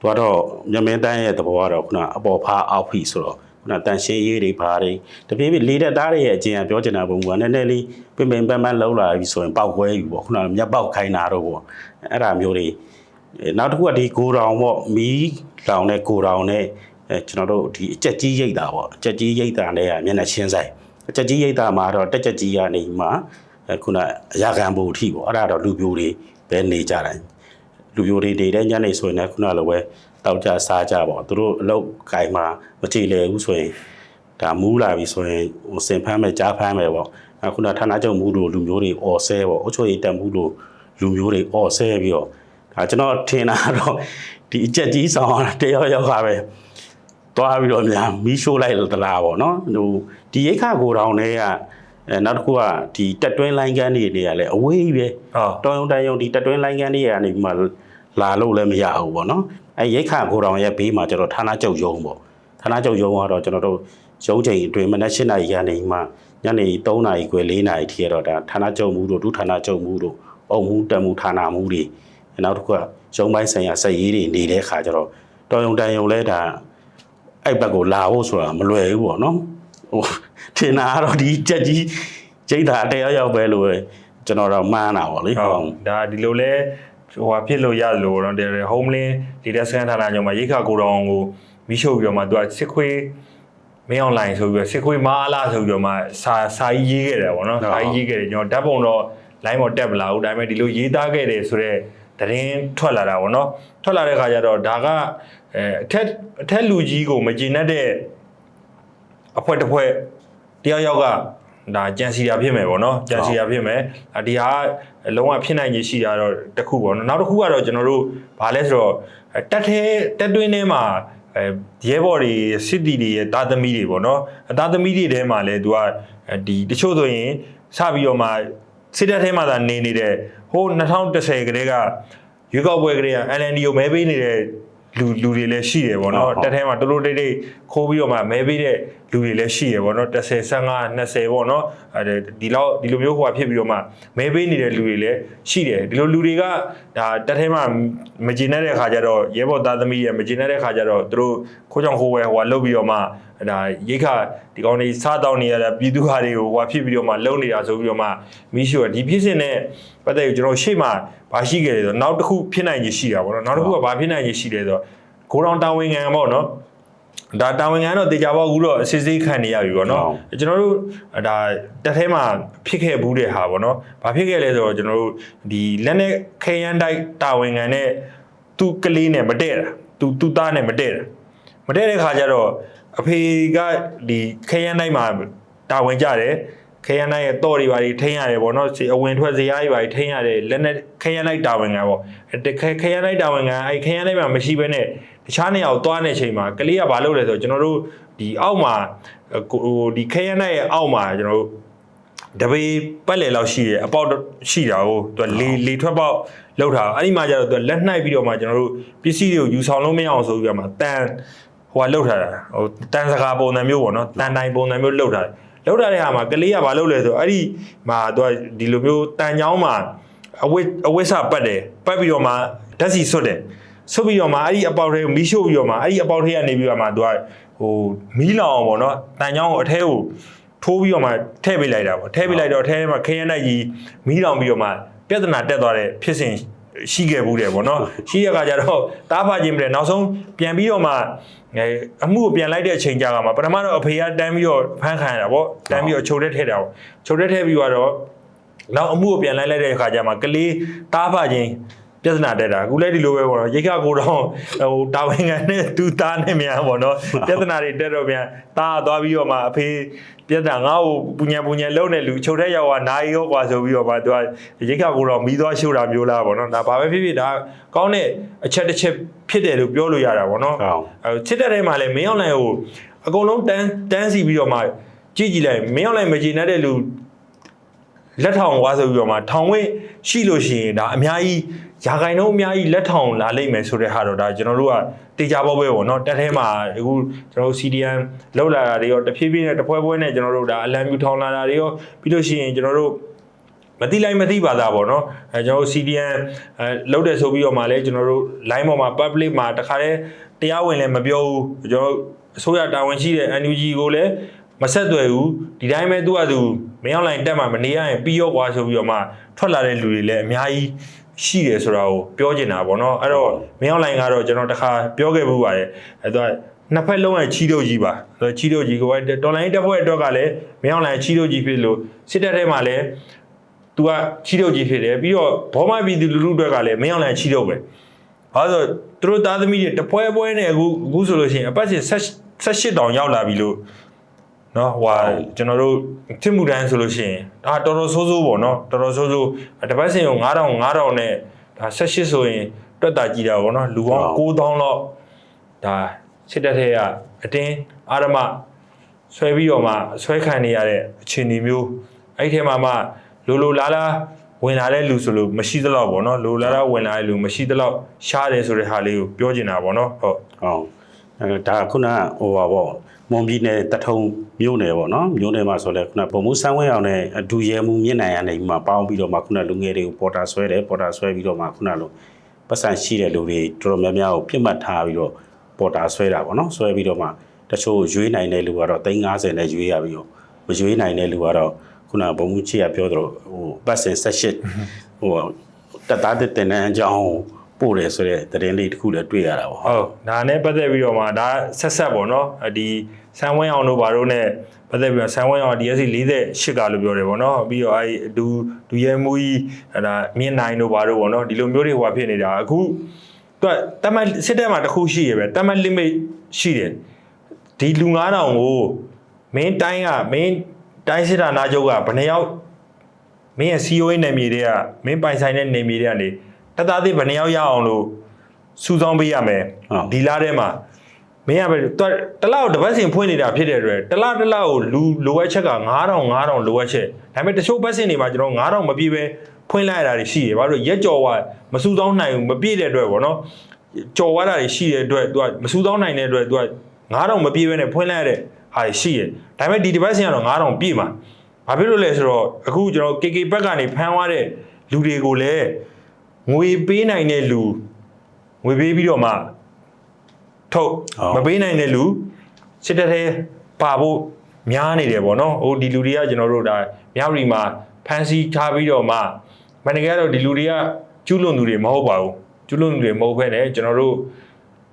သွားတော့မြမင်းတန်းရဲ့သဘောကတော့ခုနအပေါ်ဖားအောက်ဖီဆိုတော့ ခုနတန်ရှင်းရေးတွေဘာတွေတပြေးပြေးလေးတက်သားတွေရဲ့အကျင့်ကပြောချင်တာပုံကနည်းနည်းလေးပင်ပင်ပန်းပန်းလှုပ်လာပြီဆိုရင်ပောက်ခွဲယူပေါ့ခုနမျက်ပေါက်ခိုင်းတာတော့ပေါ့အဲ့ဒါမျိုးတွေအဲနောက်တစ်ခုကဒီကိုတောင်ပေါ့မီးလောင်တဲ့ကိုတောင်နဲ့အဲကျွန်တော်တို့ဒီအကြက်ကြီးရိတ်တာပေါ့အကြက်ကြီးရိတ်တာနဲ့ကမျက်နှာချင်းဆိုင်အကြက်ကြီးရိတ်တာမှာတော့တက်ကြက်ကြီးကနေမှအဲခုနအရာခံဖို့အထိပေါ့အဲ့ဒါတော့လူပြိုတွေပဲနေကြတယ်လူပြိုတွေနေတဲ့ညနေဆိုရင်လည်းခုနလိုပဲ တောက်ကြစားကြပေါ့သူတို့အလုတ်ကိုင်မှာမကြည်လေဘူးဆိုရင်ဒါမူးလာပြီဆိုရင်ဟိုစင်ဖမ်းမယ်ကြားဖမ်းမယ်ပေါ့အခုနဌာနချုပ်မူးတို့လူမျိုးတွေអော်ဆဲပေါ့အုတ်ချိုရည်တက်မှုတို့လူမျိုးတွေអော်ဆဲပြီးတော့ဒါကျွန်တော်ထင်တာတော့ဒီအချက်ကြီးဆောင်တယောက်ယောက်ကပဲသွားပြီးတော့များမီးရှိုးလိုက်သလားပေါ့နော်ဟိုဒီရိတ်ခါကိုတောင်တွေကအဲနောက်တစ်ခုကဒီတက်တွင်းလိုင်းကန်းတွေနေရလဲအဝေးကြီးပဲဟုတ်တောင်ယုံတန်ယုံဒီတက်တွင်းလိုင်းကန်းတွေကနေပြီးမှလာလို့လည်းမရဘူးပေါ့နော် အဲရိတ်ခါကိုတောင်ရဲ့ဘေးမှာကျွန်တော်ဌာနချုပ်ယုံပေါ့ဌာနချုပ်ယုံကတော့ကျွန်တော်တို့ရုံးချိန်အတွင်းမနက်၈နာရီကနေမှညနေ3နာရီခွဲ4နာရီထိရတော့ဒါဌာနချုပ်မှုတို့ဒုဌာနချုပ်မှုတို့အုံမှုတက်မှုဌာနမှုတွေနောက်တစ်ခုကရုံးပိုင်းဆိုင်ရာစက်ရေးတွေနေတဲ့ခါကျတော့တောင်ယုံတန်ယုံလဲဒါအဲ့ဘက်ကိုလာဖို့ဆိုတာမလွယ်ဘူးပေါ့နော်ဟိုထင်တာကတော့ဒီကြက်ကြီးကျိတ်တာတရားရောက်ပဲလို့ပဲကျွန်တော်တော့မှန်းတာပေါ့လေဟုတ်ဒါဒီလိုလဲ ဟိုဟာဖြစ်လို့ရလို့တော့တဲ့ homeland data scan ဌာနညောမှာရိခါကိုတောင်ကိုမိရှုပ်ပြီးတော့မှသူကစစ်ခွေးမင်း online ဆိုပြီးတော့စစ်ခွေးမားလားဆိုပြီးတော့မှစာစာကြီးရေးခဲ့တယ်ပေါ့နော်စာကြီးရေးခဲ့တယ်ကျွန်တော်ဓာတ်ပုံတော့ line ပေါ်တက်မလာဘူးဒါပေမဲ့ဒီလိုရေးသားခဲ့တယ်ဆိုတော့သတင်းထွက်လာတာပေါ့နော်ထွက်လာတဲ့ခါကျတော့ဒါကအဲအထက်အထက်လူကြီးကိုမကျေနပ်တဲ့အဖွဲတစ်ဖွဲတယောက်ယောက်က ဒါကြံစီတာဖြစ်မယ်ပေါ့နော်ကြံစီတာဖြစ်မယ်အဒီဟာကလုံးဝဖြစ်နိုင်ခြင်းရှိတာတော့တစ်ခုပေါ့နော်နောက်တစ်ခုကတော့ကျွန်တော်တို့ဘာလဲဆိုတော့အဲတက်ထဲတက်တွင်းထဲမှာအဲရဲဘော်တွေစစ်တီတွေရဲ့တာသမီတွေပေါ့နော်အသားသမီတွေထဲမှာလဲသူကအဲဒီတချို့ဆိုရင်စပြီးတော့မှစစ်တပ်ထဲမှာသာနေနေတဲ့ဟို2010ကတည်းကရွေးကောက်ပွဲကတည်းက LND ကိုမဲပေးနေတဲ့ လူလူတွေလည်းရှိတယ်ပေါ့နော်တက်ထဲမှာတိုးတိုးတိတ်တိတ်ခိုးပြီးတော့မှမဲပေးတဲ့လူတွေလည်းရှိတယ်ပေါ့နော်10 15 20ပေါ့နော်အဲဒီလောက်ဒီလိုမျိုးဟိုဟာဖြစ်ပြီးတော့မှမဲပေးနေတဲ့လူတွေလည်းရှိတယ်ဒီလိုလူတွေကဒါတက်ထဲမှာမကျေနပ်တဲ့ခါကျတော့ရဲဘော်သားသမီးရဲ့မကျေနပ်တဲ့ခါကျတော့သူတို့ခိုးကြောင်ခိုးဝဲဟိုဟာလုပ်ပြီးတော့မှ ဒါရိတ်ခဒီကောင်တွေစားတောင်းနေရတဲ့ပြည်သူဟာတွေကိုဟိုဟာဖြစ်ပြီးတော့မှလုံနေတာဆိုပြီးတော့မှမိရှုကဒီဖြစ်စဉ်နဲ့ပတ်သက်ပြီးကျွန်တော်ရှေ့မှာဘာရှိခဲ့လဲဆိုတော့နောက်တစ်ခုဖြစ်နိုင်ခြင်းရှိတာပေါ့နော်နောက်တစ်ခုကဘာဖြစ်နိုင်ခြင်းရှိလဲဆိုတော့ကိုရောင်တာဝန်ခံပေါ့နော်ဒါတာဝန်ခံတော့တေချာပေါက်ကူတော့စစ်စစ်ခံနေရပြီပေါ့နော်ကျွန်တော်တို့ဒါတက်ထဲမှာဖြစ်ခဲ့ဘူးတဲ့ဟာပေါ့နော်ဘာဖြစ်ခဲ့လဲဆိုတော့ကျွန်တော်တို့ဒီလက်နဲ့ခဲယမ်းတိုက်တာဝန်ခံနဲ့သူ့ကလေးနဲ့မတည့်တာသူသူ့သားနဲ့မတည့်တာမတည့်တဲ့ခါကျတော့ အဖေကဒီခဲယမ်းတိုက်မှာတာဝန်ကြတယ်ခဲယမ်းတိုက်ရဲ့တော့တွေပါတွေထိန်းရတယ်ပေါ့နော်အဝင်ထွက်ဇရာတွေပါတွေထိန်းရတယ်လက်နဲ့ခဲယမ်းတိုက်တာဝန်ခံပေါ့ခဲခဲယမ်းတိုက်တာဝန်ခံအဲ့ခဲယမ်းတိုက်မှာမရှိဘဲနဲ့တခြားနေရာကိုသွားတဲ့အချိန်မှာကလေးကဘာလုပ်လဲဆိုတော့ကျွန်တော်တို့ဒီအောက်မှာဟိုဒီခဲရနက်ရဲ့အောက်မှာကျွန်တော်တို့တပေပတ်လေလောက်ရှိတယ်အပေါက်ရှိတာကိုသူကလေလေထွက်ပေါက်လောက်ထားအဲ့ဒီမှာကျတော့သူကလက်နှိုက်ပြီးတော့မှကျွန်တော်တို့ပစ္စည်းတွေကိုယူဆောင်လို့မရအောင်ဆိုပြီးတော့မှတန် ဟိုကလောက်ထားတာဟိုတန်စကားပုံစံမျိုးပေါ့နော်တန်တိုင်းပုံစံမျိုးလောက်ထားတယ်လောက်ထားတဲ့ဟာမှာကလေးကဘာလုပ်လဲဆိုတော့အဲ့ဒီမှာသူကဒီလိုမျိုးတန်ချောင်းမှာအဝိအဝိဆပတ်တယ်ပတ်ပြီးတော့မှဓာတ်စီဆွတ်တယ်ဆုပ်ပြီးတော့မှအဲ့ဒီအပေါက်တွေကိုမီးရှို့ပြီးတော့မှအဲ့ဒီအပေါက်တွေကနေပြီးတော့မှသူကဟိုမီးလောင်အောင်ပေါ့နော်တန်ချောင်းကိုအထဲကိုထိုးပြီးတော့မှထည့်ပေးလိုက်တာပေါ့ထည့်ပေးလိုက်တော့အထဲမှာခရမ်းလိုက်ကြီးမီးလောင်ပြီးတော့မှပြဿနာတက်သွားတဲ့ဖြစ်စဉ် ရှိခဲ့ဘူးတယ်ပေါ့နော်ရှိရကကြတော့တားဖာခြင်းပြတယ်နောက်ဆုံးပြန်ပြီးတော့မှအဲအမှုကိုပြန်လိုက်တဲ့အချိန်ကြာကမှပထမတော့အဖေကတန်းပြီးတော့ဖမ်းခံရတာပေါ့တန်းပြီးတော့ချုပ်တဲ့ထဲတာပေါ့ချုပ်တဲ့ထဲပြီးတော့နောက်အမှုကိုပြန်လိုက်လိုက်တဲ့အခါကျမှကလေးတားဖာခြင်း ပြဿနာတက်တာအခုလည်းဒီလိုပဲပေါ့နော်ရိတ်ခကိုတော့ဟိုတာဝန်ခံနဲ့သူသားနဲ့မြန်ပေါ့နော်ပြဿနာတွေတက်တော့မြန်သားသွားပြီးတော့မှအဖေပြဿနာငါ့ကိုပူညာပူညာလုံးတဲ့လူချုပ်တဲ့ရောက်တာနိုင်ရောကွာဆိုပြီးတော့မှသူကရိတ်ခကိုတော့မီးသွားရှို့တာမျိုးလားပေါ့နော်ဒါဘာပဲဖြစ်ဖြစ်ဒါကောင်းတဲ့အချက်တစ်ချက်ဖြစ်တယ်လို့ပြောလို့ရတာပေါ့နော်အဲချစ်တဲ့ထဲမှာလည်းမင်းအောင်လိုင်ကိုအကုန်လုံးတန်းတန်းစီပြီးတော့မှကြည့်ကြည့်လိုက်မင်းအောင်လိုင်မကြည်နဲ့တဲ့လူလက်ထောင်ကွာဆိုပြီးတော့မှထောင်ဝင်းရှိလို့ရှိရင်ဒါအများကြီး ယာဂိုင်တော့အများကြီးလက်ထောင်လာလိမ့်မယ်ဆိုတဲ့ဟာတော့ဒါကျွန်တော်တို့ကတေချာပေါက်ပဲပေါ့နော်တက်ထဲမှာအခုကျွန်တော်တို့ CDM လောက်လာတာတွေရောတဖြည်းဖြည်းနဲ့တဖွဲဖွဲနဲ့ကျွန်တော်တို့ဒါအလံမြူထောင်လာတာတွေရောပြီးလို့ရှိရင်ကျွန်တော်တို့မတိလိုက်မတိပါသားပေါ့နော်အဲကျွန်တော်တို့ CDN အဲလောက်တယ်ဆိုပြီးတော့မှလည်းကျွန်တော်တို့ line ပေါ်မှာ public မှာတခါတည်းတရားဝင်လည်းမပြောဘူးကျွန်တော်တို့အစိုးရတာဝန်ရှိတဲ့ NUG ကိုလည်းမဆက်သွယ်ဘူးဒီတိုင်းပဲသူကသူမင်းအောင်လိုင်းတက်မှာမနေရရင်ပြီးရောကွာဆိုပြီးတော့မှထွက်လာတဲ့လူတွေလည်းအများကြီး ရှိတယ်ဆိုတာကိုပြောချင်တာပေါ့နော်အဲ့တော့မင်းအောင်လိုင်းကတော့ကျွန်တော်တခါပြောခဲ့ဘူးပါတယ်အဲ့တော့နှစ်ဖက်လုံးရဲ့ချီးတို့ကြီးပါအဲ့တော့ချီးတို့ကြီးကိုတော်လိုင်းတက်ဖွဲ့အတွက်ကလည်းမင်းအောင်လိုင်းချီးတို့ကြီးဖြစ်လို့စစ်တပ်ထဲမှာလည်း तू ကချီးတို့ကြီးဖြစ်တယ်ပြီးတော့ဘောမပြည်သူလူထုအတွက်ကလည်းမင်းအောင်လိုင်းချီးတို့ပဲဘာလို့လဲဆိုတော့သူတို့သားသမီးတွေတပွဲပွဲနဲ့အခုအခုဆိုလို့ရှိရင်အပတ်စဉ်18တောင်ရောက်လာပြီလို့ နော်ဟွာကျွန်တော်တို့တစ်မှုတန်းဆိုလို့ရှိရင်ဒါတော်တော်ဆိုးဆိုးပေါ့နော်တော်တော်ဆိုးဆိုးတပတ်စဉ်ကို9000 9000နဲ့ဒါ18ဆိုရင်တွက်တာကြည့်တာပေါ့နော်လူပေါင်း9000လောက်ဒါစစ်တပ်ထဲကအတင်းအာရမဆွဲပြီးတော့မှဆွဲခံနေရတဲ့အခြေအနေမျိုးအဲ့ဒီထဲမှာမှလိုလိုလားလားဝင်လာတဲ့လူဆိုလို့မရှိသလောက်ပေါ့နော်လိုလိုလားလားဝင်လာတဲ့လူမရှိသလောက်ရှားတယ်ဆိုတဲ့ဟာလေးကိုပြောချင်တာပေါ့နော်ဟုတ်ဟုတ်အဲ ဒါခုနဟိုပါပေါ့မွန်ပြည်နယ်တထုံမြို့နယ်ပေါ့နော်မြို့နယ်မှာဆိုလဲခုနပုံမှုစမ်းဝဲအောင်နဲ့အဒူရဲမှုမြင့်နိုင်ရနေပြီးမှပေါင်းပြီးတော့မှခုနလူငယ်တွေကိုပေါ်တာဆွဲတယ်ပေါ်တာဆွဲပြီးတော့မှခုနလိုပတ်စံရှိတဲ့လူတွေတော်တော်များများကိုပြစ်မှတ်ထားပြီးတော့ပေါ်တာဆွဲတာပေါ့နော်ဆွဲပြီးတော့မှတချို့ရွေးနိုင်တဲ့လူကတော့350နဲ့ရွေးရပြီးတော့မရွေးနိုင်တဲ့လူကတော့ခုနပုံမှုချီကပြောသလိုဟိုပတ်စင်78ဟိုတက်သားတဲ့တင်တဲ့အကြောင်း ပို့တယ်ဆိုတဲ့သတင်းလေးတစ်ခုလည်းတွေ့ရတာပေါ့ဟုတ်ဒါနဲ့ပတ်သက်ပြီးတော့မှဒါဆက်ဆက်ပေါ့နော်အဒီဆန်ဝင်းအောင်တို့ဘာတို့ ਨੇ ပတ်သက်ပြီးတော့ဆန်ဝင်းအောင် DSC 48ကလို့ပြောတယ်ပေါ့နော်ပြီးတော့အဲဒီဒူဒူရဲမူကြီးအဲဒါမြင့်နိုင်တို့ဘာတို့ပေါ့နော်ဒီလိုမျိုးတွေဟိုဖြစ်နေတာအခုသူကတမတ်စစ်တပ်မှာတစ်ခုရှိရပဲတမတ် limit ရှိတယ်ဒီလူ9000ကိုမင်းတိုင်းကမင်းတိုင်းစစ်တာနာချုပ်ကဘယ်နှယောက်မင်းရဲ့ COA နယ်မြေတွေကမင်းပိုင်ဆိုင်တဲ့နယ်မြေတွေကနေ တသားသေးဘယ်နှယောက်ရအောင်လို့စူဆောင်းပေးရမယ်ဟုတ်ဒီလားထဲမှာမင်းကပဲတွက်တစ်လောက်တစ်ပတ်စဉ်ဖွင့်နေတာဖြစ်တဲ့အတွက်တစ်လောက်တစ်လောက်ကိုလူလိုအပ်ချက်က9000 9000လိုအပ်ချက်ဒါပေမဲ့တချို့ပတ်စဉ်တွေမှာကျွန်တော်9000မပြည့်ပဲဖွင့်လိုက်ရတာတွေရှိတယ်ဘာလို့လဲရက်ကြော်ဝမစူဆောင်းနိုင်ဘူးမပြည့်တဲ့အတွက်ပေါ့နော်ကြော်ဝါတာတွေရှိတဲ့အတွက် तू ကမစူဆောင်းနိုင်တဲ့အတွက် तू က9000မပြည့်ပဲနဲ့ဖွင့်လိုက်ရတဲ့ဟာတွေရှိတယ်ဒါပေမဲ့ဒီတစ်ပတ်စဉ်ကတော့9000ပြည့်မှာဘာဖြစ်လို့လဲဆိုတော့အခုကျွန်တော် KK ဘက်ကနေဖမ်းသွားတဲ့လူတွေကိုလည်း ငွေပေးနိုင်တဲ့လူငွေပေးပြီးတော့မှထုတ်ဟုတ်မပေးနိုင်တဲ့လူစစ်တပ်ထဲပါဖို့များနေတယ်ပေါ့နော်ဟိုဒီလူတွေကကျွန်တော်တို့ဒါမြောက်ရီမှာဖန်စီထားပြီးတော့မှမန်နေကတော့ဒီလူတွေကကျူးလွန်သူတွေမဟုတ်ပါဘူးကျူးလွန်သူတွေမဟုတ်ဘဲနဲ့ကျွန်တော်တို့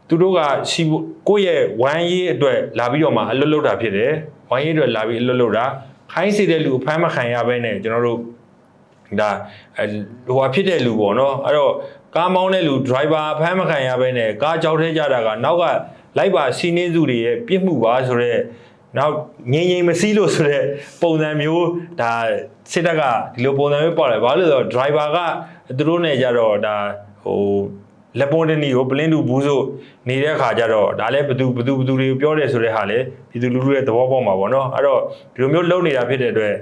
သူတို့ကစီဖို့ကိုယ့်ရဲ့ဝမ်းရေးအတွက်လာပြီးတော့မှအလွတ်လွတ်တာဖြစ်တယ်ဝမ်းရေးအတွက်လာပြီးအလွတ်လွတ်တာခိုင်းစေတဲ့လူအဖမ်းမခံရဘဲနဲ့ကျွန်တော်တို့ ဒါအဲဟိုဟာဖြစ်တဲ့လူပေါ့နော်အဲ့တော့ကားမောင်းတဲ့လူ driver ဖမ်းမခံရဘဲနဲ့ကားကြောက်ထဲကြတာကနောက်ကလိုက်ပါစီးနှင်းစုတွေရဲ့ပြစ်မှုပါဆိုတော့နောက်ငင်းငင်းမစည်းလို့ဆိုတော့ပုံစံမျိုးဒါစစ်တပ်ကဒီလိုပုံစံမျိုးပေါ့လေဘာလို့လဲဆိုတော့ driver ကသူတို့နဲ့ကြတော့ဒါဟိုလက်ပွန်တနီကိုပလင်းတူဘူးဆိုနေတဲ့အခါကျတော့ဒါလည်းဘသူဘသူဘသူတွေကိုပြောတယ်ဆိုတဲ့ဟာလေပြည်သူလူထုရဲ့သဘောပေါက်မှာပေါ့နော်အဲ့တော့ဒီလိုမျိုးလုပ်နေတာဖြစ်တဲ့အတွက်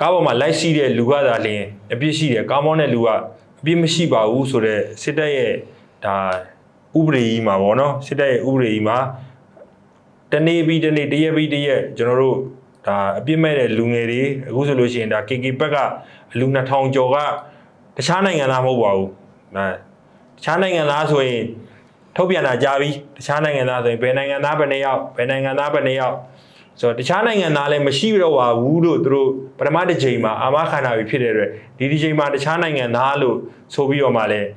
ကားပေါ်မှာလိုက်ရှိတဲ့လူကသာလျှင်အပြစ်ရှိတယ်ကားမောင်းတဲ့လူကအပြစ်မရှိပါဘူးဆိုတော့စစ်တပ်ရဲ့ဒါဥပဒေကြီးမှာပေါ့နော်စစ်တပ်ရဲ့ဥပဒေကြီးမှာတနေ့ပြီးတနေ့တရက်ပြီးတရက်ကျွန်တော်တို့ဒါအပြစ်မဲ့တဲ့လူငယ်တွေအခုဆိုလို့ရှိရင်ဒါ KK ဘက်ကအလူ2000ကျော်ကတခြားနိုင်ငံသားမဟုတ်ပါဘူးဒါတခြားနိုင်ငံသားဆိုရင်ထုတ်ပြန်တာကြားပြီတခြားနိုင်ငံသားဆိုရင်ဘယ်နိုင်ငံသားဘယ်နှစ်ယောက်ဘယ်နိုင်ငံသားဘယ်နှစ်ယောက် ဆိုတော့တခြားနိုင်ငံသားလည်းမရှိတော့ပါဘူးလို့သူတို့ပထမတစ်ချိန်မှာအာမခံတာပြီးဖြစ်တဲ့အတွက်ဒီဒီချိန်မှာတခြားနိုင်ငံသားလို့ဆိုပြီးတော့မှလည်း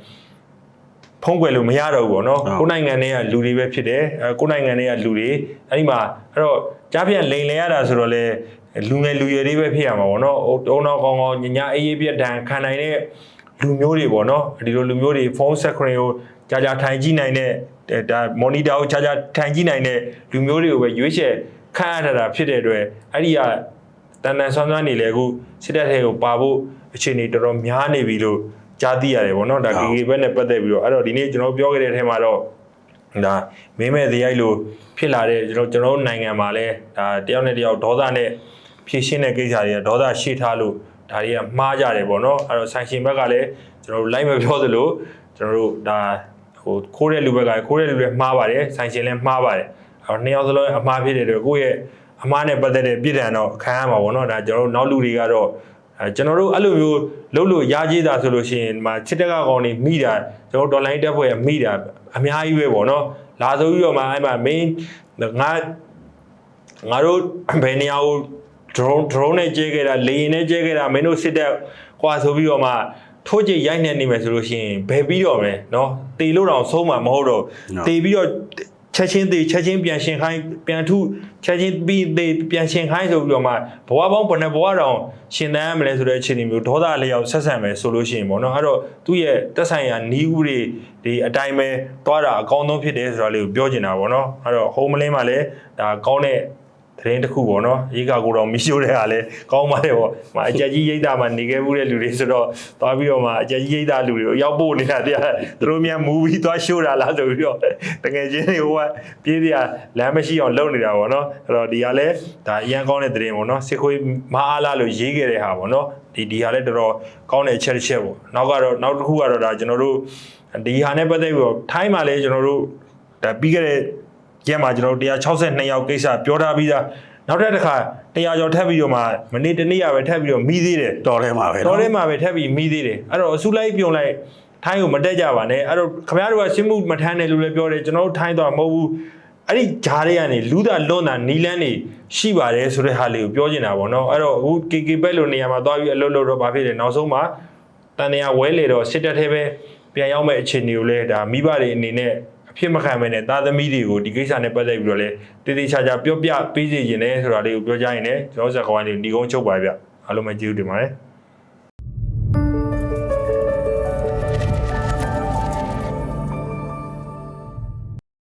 ဖုံးကွယ်လို့မရတော့ဘူးပေါ့နော်ဟုတ်ကိုယ်နိုင်ငံတွေကလူတွေပဲဖြစ်တယ်အဲကိုယ်နိုင်ငံတွေကလူတွေအဲ့ဒီမှာအဲ့တော့ကြားပြန်လိန်လဲရတာဆိုတော့လေလူငယ်လူရွယ်တွေပဲဖြစ်ရမှာပေါ့နော်ဟိုတုံးတော့ကောင်းကောင်းညညာအေးအေးပြက်တန်ခံနိုင်တဲ့လူမျိုးတွေပေါ့နော်ဒီလိုလူမျိုးတွေဖုန်းဆက်ခရင်ကိုကြာကြာထိုင်ကြည့်နိုင်တဲ့ဒါ monitor ကိုကြာကြာထိုင်ကြည့်နိုင်တဲ့လူမျိုးတွေကိုပဲရွေးချယ် ခန့်အပ်ထားတာဖြစ်တဲ့အတွက်အဲ့ဒီကတန်တန်ဆွမ်းဆွမ်းနေလေအခုစစ်တပ်ထဲကိုပါဖို့အခြေအနေတော်တော်များနေပြီလို့ကြားသိရတယ်ပေါ့နော်ဒါဟုတ် KK ဘက်နဲ့ပတ်သက်ပြီးတော့အဲ့တော့ဒီနေ့ကျွန်တော်ပြောခဲ့တဲ့အထဲမှာတော့ဒါမင်းမဲ့တရိုက်လို့ဖြစ်လာတဲ့ကျွန်တော်ကျွန်တော်တို့နိုင်ငံမှာလဲဒါတယောက်နဲ့တယောက်ဒေါသနဲ့ဖြည့်ရှင်းတဲ့ကိစ္စတွေကဒေါသရှေ့ထားလို့ဒါတွေကမှားကြတယ်ပေါ့နော်အဲ့တော့ဆိုင်ရှင်ဘက်ကလည်းကျွန်တော်တို့လိုက်မပြောသလိုကျွန်တော်တို့ဒါဟိုခိုးတဲ့လူဘက်ကခိုးတဲ့လူလည်းမှားပါတယ်ဆိုင်ရှင်လည်းမှားပါတယ်အဲ့ တော့နှစ်ယောက်စလုံးအမှားဖြစ်တဲ့အတွက်ကိုယ့်ရဲ့အမှားနဲ့ပတ်သက်တဲ့ပြည်တံတော့ခံရမှာပေါ့နော်ဒါကျွန်တော်တို့နောက်လူတွေကတော့ အဲကျွန်တော်တို့အဲ့လိုမျိုးလှုပ်လို့ရကြီးတာဆိုလို့ရှိရင်ဒီမှာစစ်တပ်ကကောင်နေမိတာကျွန်တော်ဒေါ်လာတက်ဖွဲ့မိတာအများကြီးပဲပေါ့နော်လာဆိုပြီးတော့မှအဲ့မှာ main ငါငါတို့ဘယ်နေရာကို drone drone နဲ့ကျဲခဲ့တာလေရင်နဲ့ကျဲခဲ့တာမင်းတို့စစ်တပ်ကွာဆိုပြီးတော့မှထိုးကြိတ်ရိုက်နေနေမယ်ဆိုလို့ရှိရင်ဘယ်ပြီးတော့မလဲเนาะတေလို့တော့ဆုံးမှာမဟုတ်တော့တေပြီးတော့ ချက်ချင်းသေးချက်ချင်းပြန်ရှင်ခိုင်းပြန်ထုချက်ချင်းပြီးသေးပြန်ရှင်ခိုင်းဆိုပြီးတော့မှဘဝပေါင်းဘယ်နှဘဝတောင်ရှင်သန်ရမလဲဆိုတဲ့အခြေအနေမျိုးဒေါသလျောက်ဆက်ဆံမယ်ဆိုလို့ရှိရင်ပေါ့နော်အဲ့တော့သူ့ရဲ့တက်ဆိုင်ရာနီးဦးတွေဒီအတိုင်းပဲသွားတာအကောင်းဆုံးဖြစ်တယ်ဆိုတာလေးကိုပြောချင်တာပေါ့နော်အဲ့တော့ home lane မှာလည်းဒါကောင်းတဲ့ သတင်းတစ်ခုပေါ့နော်အေးကကိုတော့မီရှိုးတဲ့ဟာလဲကောင်းပါတယ်ပေါ့မအကြက်ကြီးရိတ်တာမှာနေခဲ့မှုတဲ့လူတွေဆိုတော့သွားပြီးတော့မှအကြက်ကြီးရိတ်တာလူတွေကိုရောက်ပို့နေတာတရားသူတို့မြန်မူပြီးသွားရှိုးတာလားဆိုပြီးတော့တကယ်ချင်းတွေဟိုကပြေးစရာလမ်းမရှိအောင်လုပ်နေတာပေါ့နော်အဲ့တော့ဒီဟာလဲဒါအရန်ကောင်းတဲ့သတင်းပေါ့နော်စစ်ခွေးမအားလားလို့ရေးခဲ့တဲ့ဟာပေါ့နော်ဒီဒီဟာလဲတော်တော်ကောင်းတဲ့အချက်တစ်ချက်ပေါ့နောက်ကတော့နောက်တစ်ခုကတော့ဒါကျွန်တော်တို့ဒီဟာနဲ့ပတ်သက်ပြီးတော့ထိုင်းမှာလဲကျွန်တော်တို့ဒါပြီးခဲ့တဲ့ ရက်မှာကျွန်တော်တို့162ယောက်ကိစ္စပြောထားပြီးသားနောက်တစ်ခါ100ကျော်ထပ်ပြီးတော့မှမနေ့တနေ့ရပဲထပ်ပြီးတော့မိသေးတယ်တော်ထဲမှာပဲတော်ထဲမှာပဲထပ်ပြီးမိသေးတယ်အဲ့တော့အစုလိုက်ပြုံလိုက်ထိုင်းကိုမတက်ကြပါနဲ့အဲ့တော့ခင်ဗျားတို့ကရှင်းမှုမထမ်းတယ်လို့လည်းပြောတယ်ကျွန်တော်တို့ထိုင်းတော့မဟုတ်ဘူးအဲ့ဒီဂျားတွေကနေလူသားလွန်တာနီလန်းနေရှိပါတယ်ဆိုတဲ့ဟာလေးကိုပြောချင်တာပေါ့နော်အဲ့တော့အခု KK ဘက်လိုနေရာမှာသွားပြီးအလုပ်လုပ်တော့ဘာဖြစ်လဲနောက်ဆုံးမှာတန်တရားဝဲလေတော့စစ်တပ်ထဲပဲပြန်ရောက်မဲ့အခြေအနေကိုလည်းဒါမိဘတွေအနေနဲ့ အဖြစ်မခံမဲနဲ့သားသမီးတွေကိုဒီကိစ္စနဲ့ပတ်သက်ပြီးတော့လည်းတည်တည်ချာချာပြောပြပေးစီခြင်းနဲ့ဆိုတာလေးကိုပြောကြရင်လည်းကျွန်တော်စကားဝိုင်းလေးညီကုန်းချုပ်ပါဗျအားလုံးပဲကျေးဇူးတင်ပါတယ်